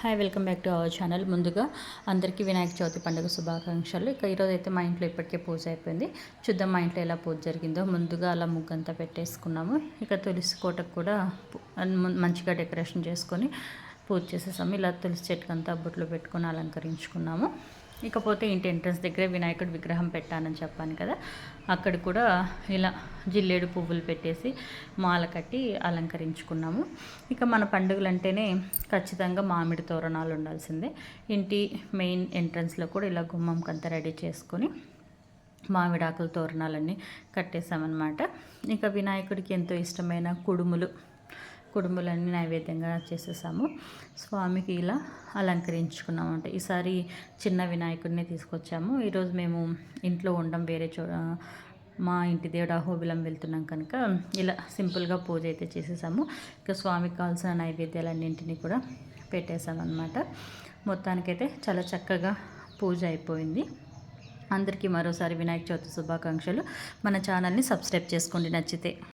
Hi welcome back to our channel ముందుగా అందరికీ వినాయక చవితి పండుగ శుభాకాంక్షలు. ఇక ఈరోజు అయితే మా ఇంట్లో ఇప్పటికే పూజ అయిపోయింది. చూద్దాం మా ఇంట్లో ఎలా పూజ జరిగిందో. ముందుగా అలా ముగ్గంతా పెట్టేసుకున్నాము. ఇక తులసి కోటకు కూడా మంచిగా డెకరేషన్ చేసుకొని పూజ చేసేసాము. ఇలా తులసి చెట్టుకంతా బొట్లు పెట్టుకొని అలంకరించుకున్నాము. ఇకపోతే ఇంటి ఎంట్రన్స్ దగ్గర వినాయకుడి విగ్రహం పెట్టానని చెప్పాను కదా అక్కడ కూడా ఇలా జిల్లేడు పువ్వులు పెట్టేసి మాల కట్టి అలంకరించుకున్నాము. ఇక మన పండుగలు అంటేనే ఖచ్చితంగా మామిడి తోరణాలు ఉండాల్సిందే. ఇంటి మెయిన్ ఎంట్రన్స్లో కూడా ఇలా గుమ్మంకంతా రెడీ చేసుకొని మామిడాకుల తోరణాలన్నీ కట్టేశామన్నమాట ఇక వినాయకుడికి ఎంతో ఇష్టమైన కుడుములు కుటుంబాలన్నీ నైవేద్యంగా చేసేసాము. స్వామికి ఇలా అలంకరించుకున్నాము అంటే ఈసారి చిన్న వినాయకుడిని తీసుకొచ్చాము. ఈరోజు మేము ఇంట్లో ఉండం వేరే చో మా ఇంటి దేవుడు అహోబిలం వెళ్తున్నాం కనుక ఇలా సింపుల్గా పూజ అయితే చేసేసాము. ఇక స్వామికి కావాల్సిన నైవేద్యాలన్నింటినీ కూడా పెట్టేశామన్నమాట. మొత్తానికైతే చాలా చక్కగా పూజ అయిపోయింది. అందరికీ మరోసారి వినాయక చవితి శుభాకాంక్షలు. మన ఛానల్ని సబ్స్క్రైబ్ చేసుకోండి. నచ్చితే